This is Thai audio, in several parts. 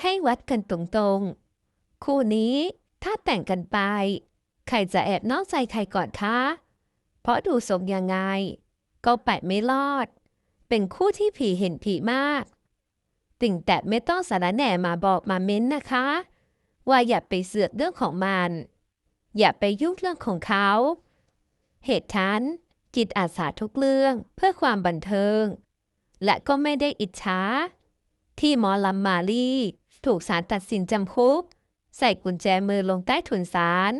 ให้วัดกันตรงๆ คู่นี้ถ้าแต่งกันไป ใครจะแอบนอกใจใครก่อนคะ เพราะดูทรงยังไง ก็ไปไม่รอด เป็นคู่ที่ผีเห็นผีมาก ติ่งแต่ไม่ต้องสารแหน่มาบอกมาเม้นนะคะ ว่าอย่าไปเสือกเรื่องของมัน อย่าไปยุ่งเรื่องของเขา เหตุทันจิตอาสาทุกเรื่องเพื่อความบันเทิง และก็ไม่ได้อิจฉาที่หมอลำมาลี ถูกศาลตัดสินจำคุก ใส่กุญแจมือลงใต้ถุนศาล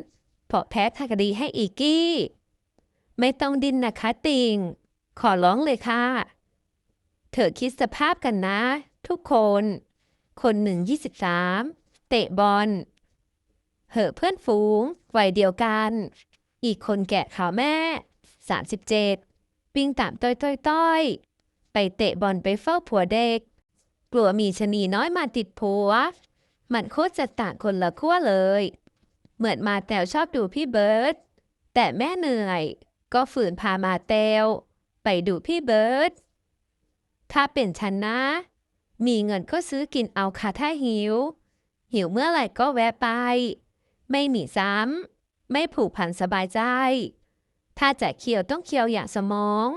เพราะแพ้คดีให้อีกี้ ไม่ต้องดิ้นนะคะติง ขอร้องเลยค่ะ เธอคิดสภาพกันนะ ทุกคน คนหนึ่งยี่สิบสามเตะบอล เหอเพื่อนฝูงวัยเดียวกัน อีกคนแกะขาวแม่สามสิบเจ็ดปิงตามต้อยต้อยต้อยไปเตะบอลไปเฝ้าผัวเด็ก กลัวมีชะนีน้อยมาติดผัว มันโคตรจะต่างคนละขั้วเลย เหมือนมาแตวชอบดูพี่เบิร์ตแต่แม่เหนื่อย ก็ฝืนพามาแตวไปดูพี่เบิร์ตถ้าเป็นฉันนะ มีเงินก็ซื้อกินเอาค่ะถ้าหิว หิวเมื่อไหร่ก็แวะไป ไม่หนีซ้ำ ไม่ผูกพันสบายใจ ถ้าจะเคียวต้องเคียวอย่างสมอง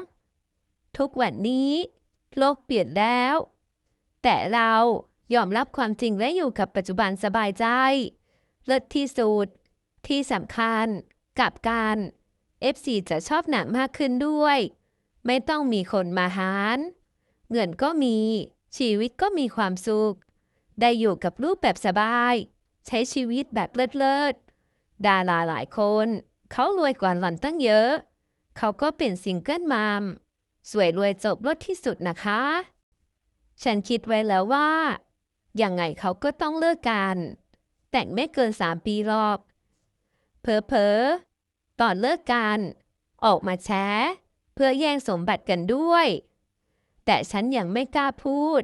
ทุกวันนี้ โลกเปลี่ยนแล้ว แต่เรายอมรับความจริงและอยู่กับปัจจุบันสบายใจ เลิศที่สุด ที่สำคัญ กับการ FC จะชอบหนังมากขึ้นด้วย ไม่ต้องมีคนมาหารเงินก็มี ชีวิตก็มีความสุข ได้อยู่กับรูปแบบสบาย ใช้ชีวิตแบบเลิศเลิศดาราหลายคน เขารวยกว่าหล่อนตั้งเยอะ เขาก็เป็นซิงเกิลมามสวยรวยจบรถที่สุดนะคะ ฉันคิดไว้แล้วว่ายังไงเขาก็ต้องเลิกกัน แต่งไม่เกินสามปีหรอกเพอเพอตอนเลิกกัน ออกมาแชเพื่อแย่งสมบัติกันด้วย แต่ฉันยังไม่กล้าพูด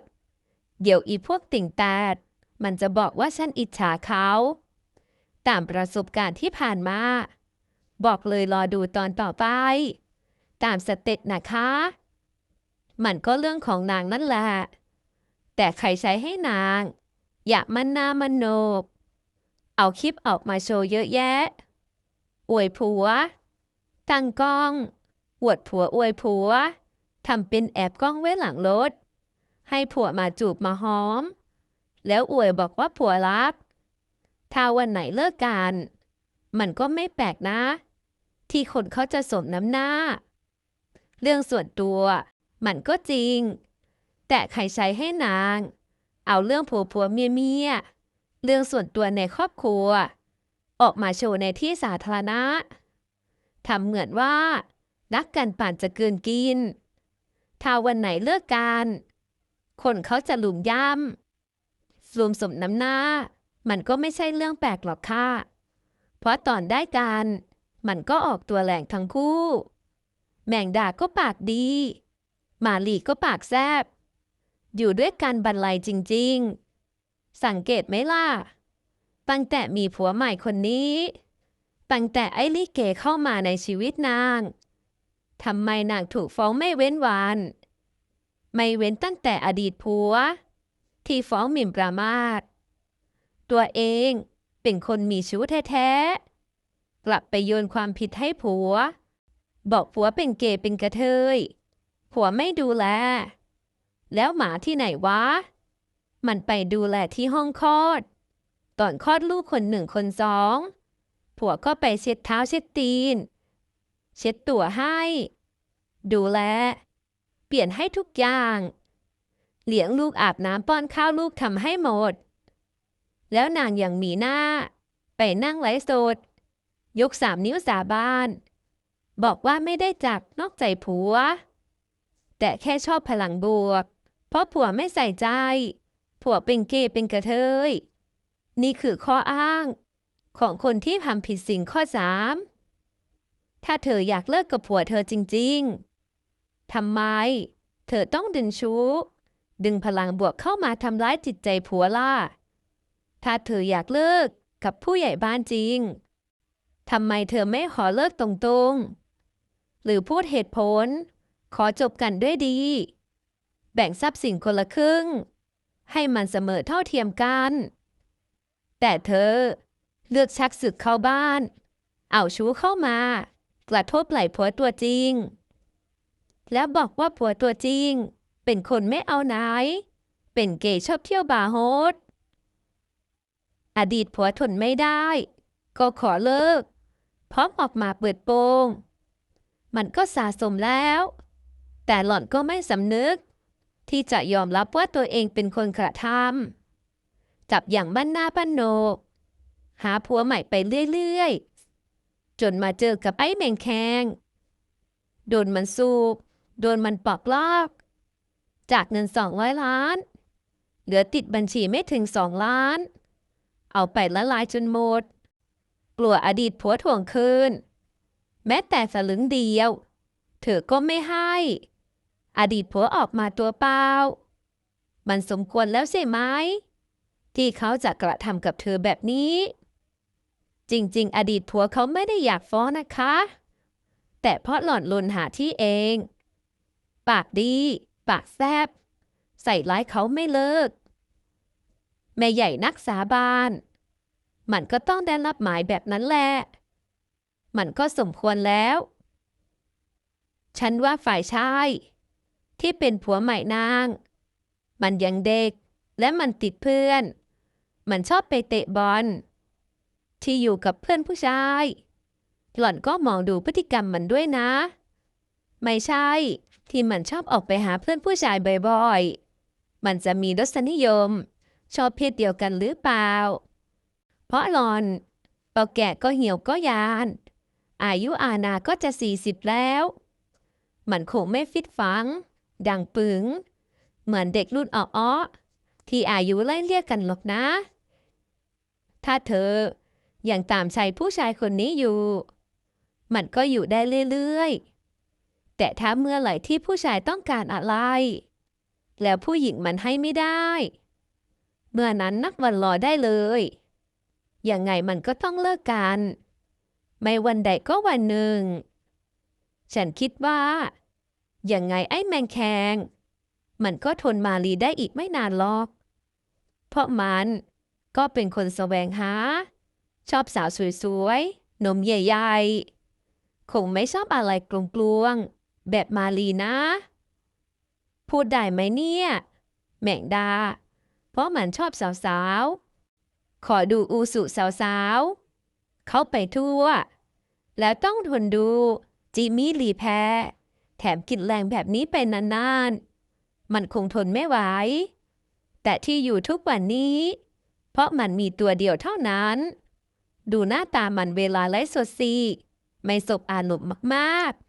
เดี๋ยวอีพวกติ่งแตดมันจะบอกว่าฉันอิจฉาเขา ตามประสบการณ์ที่ผ่านมา บอกเลยรอดูตอนต่อไป ตามสเต็ปนะคะ มันก็เรื่องของนางนั่นแหละ แต่ใครใช้ให้นาง อย่ามันนามันโนกเอาคลิปออกมาโชว์เยอะแยะ อวยผัว ตั้งกล้อง อวดผัวอวยผัว ทำเป็นแอบกล้องไว้หลังรถ ให้ผัวมาจูบมาหอม แล้วอวยบอกว่าผัวรัก ถ้าวันไหนเลิกกัน มันก็ไม่แปลกนะ ที่คนเขาจะสมน้ำหน้า เรื่องส่วนตัวมันก็จริง แต่ใครใช้ให้นาง เอาเรื่องผัวผัวเมียเมียเรื่องส่วนตัวในครอบครัว ออกมาโชว์ในที่สาธารณะทำเหมือนว่า รักกันป่านจะเกินกิน ถ้าวันไหนเลิกกัน คนเขาจะหลุมย่ำรวมสมน้ำหน้า มันก็ไม่ใช่เรื่องแปลกหรอกค่ะ เพราะตอนได้กัน มันก็ออกตัวแรงทั้งคู่ แมงดาก็ปากดีหมาลีก็ปากแซบ อยู่ด้วยกันบรรลัยจริง ๆ สังเกตไหมล่ะ ตั้งแต่มีผัวใหม่คนนี้ตั้งแต่ไอ้ลิเกเข้ามาในชีวิตนางทำไมนางถูกฟ้องไม่เว้นวัน ไม่เว้นตั้งแต่อดีตผัว ที่ฟ้องหมิ่นประมาท ตัวเองเป็นคนมีชู้แท้ๆ กลับไปโยนความผิดให้ผัว บอกผัวเป็นเกย์เป็นกระเทย ผัวไม่ดูแล แล้วหมาที่ไหนวะ มันไปดูแลที่ห้องคลอด ตอนคลอดลูกคนหนึ่งคนสอง ผัวก็ไปเช็ดเท้าเช็ดตีน เช็ดตัวให้ ดูแล เปลี่ยนให้ทุกอย่าง เลี้ยงลูกอาบน้ำป้อนข้าวลูกทำให้หมด แล้วนางยังมีหน้า ไปนั่งไลฟ์สด ยกสามนิ้วสาบาน บอกว่าไม่ได้จักนอกใจผัว แต่แค่ชอบพลังบวก เพราะผัวไม่ใส่ใจ ผัวเป็นเกย์เป็นกระเทย นี่คือข้ออ้าง ของคนที่ทำผิดสิ่งข้อสามถ้าเธออยากเลิกกับผัวเธอจริง ๆ ทำไม เธอต้องดึงชู้ ดึงพลังบวกเข้ามาทำร้ายจิตใจผัวล่ะ ถ้าเธออยากเลิกกับผู้ใหญ่บ้านจริง ทำไมเธอไม่ขอเลิกตรงๆ หรือพูดเหตุผล ขอจบกันด้วยดี แบ่งทรัพย์สินคนละครึ่ง ให้มันเสมอเท่าเทียมกัน แต่เธอ เลือกชักศึกเข้าบ้าน เอาชู้เข้ามา กระทบไหล่ผัวตัวจริง แล้วบอกว่าผัวตัวจริง เป็นคนไม่เอาไหน เป็นเกย์ชอบเที่ยวบาร์โฮสอดีตผัวทนไม่ได้ ก็ขอเลิก พร้อมออกมาเปิดโปง มันก็สะสมแล้ว แต่หล่อนก็ไม่สำนึก ที่จะยอมรับว่าตัวเองเป็นคนกระทำจับอย่างบ้านหน้าบ้านโนก หาผัวใหม่ไปเรื่อยๆ จนมาเจอกับไอ้แมงแคง โดนมันสูบ โดนมันปอกลอก จากเงินสองร้อยล้าน เหลือติดบัญชีไม่ถึงสองล้าน เอาไปละลายจนหมด กลัวอดีตผัวถ่วงคืน แม้แต่สลึงเดียว เธอก็ไม่ให้ อดีตผัวออกมาตัวเปล่า มันสมควรแล้วใช่ไหม ที่เขาจะกระทำกับเธอแบบนี้ จริงๆ อดีตผัวเขาไม่ได้อยากฟ้องนะคะ แต่เพราะหล่อนลนหาที่เอง ปากดี ปากแซบ ใส่ร้ายเขาไม่เลิก แม่ใหญ่นักสาบาน มันก็ต้องได้รับหมายแบบนั้นแหละ มันก็สมควรแล้ว ฉันว่าฝ่ายชาย ที่เป็นผัวใหม่นาง มันยังเด็กและมันติดเพื่อน มันชอบไปเตะบอล ที่อยู่กับเพื่อนผู้ชาย หล่อนก็มองดูพฤติกรรมมันด้วยนะ ไม่ใช่ ที่มันชอบออกไปหาเพื่อนผู้ชายบ่อยๆ มันจะมีรสนิยม ชอบเพศเดียวกันหรือเปล่า เพราะหล่อนเปาแก่ก็เหี่ยวก็ยาน อายุอาณาก็จะสี่สิบแล้ว มันคงไม่ฟิตฟัง ดังปึงเหมือนเด็กรุ่นอ้อๆที่อายุไล่เรียกกันหรอกนะ ถ้าเธอยังตามใจผู้ชายคนนี้อยู่ มันก็อยู่ได้เรื่อยๆ แต่ถ้าเมื่อไหร่ที่ผู้ชายต้องการอะไร แล้วผู้หญิงมันให้ไม่ได้ เมื่อนั้นนักวันรอได้เลยยังไงมันก็ต้องเลิกกัน ไม่วันใดก็วันหนึ่ง ฉันคิดว่า ยังไงไอ้แมงแคง มันก็ทนมาลีได้อีกไม่นานหรอก เพราะมันก็เป็นคนแสวงหา ชอบสาวสวยๆ นมใหญ่ๆ คงไม่ชอบอะไรกลวงๆ แบบมาลีนะ พูดได้ไหมเนี่ย แมงดา เพราะมันชอบสาวๆ ขอดูอูสุสาวๆ เขาไปทั่ว แล้วต้องทนดูจิมี่ลีแพร แถมกินแรงแบบนี้ไปนานๆ มันคงทนไม่ไหว แต่ที่อยู่ทุกวันนี้ เพราะมันมีตัวเดียวเท่านั้น ดูหน้าตามันเวลาไลฟ์สดสิไม่สบอารมณ์มากๆ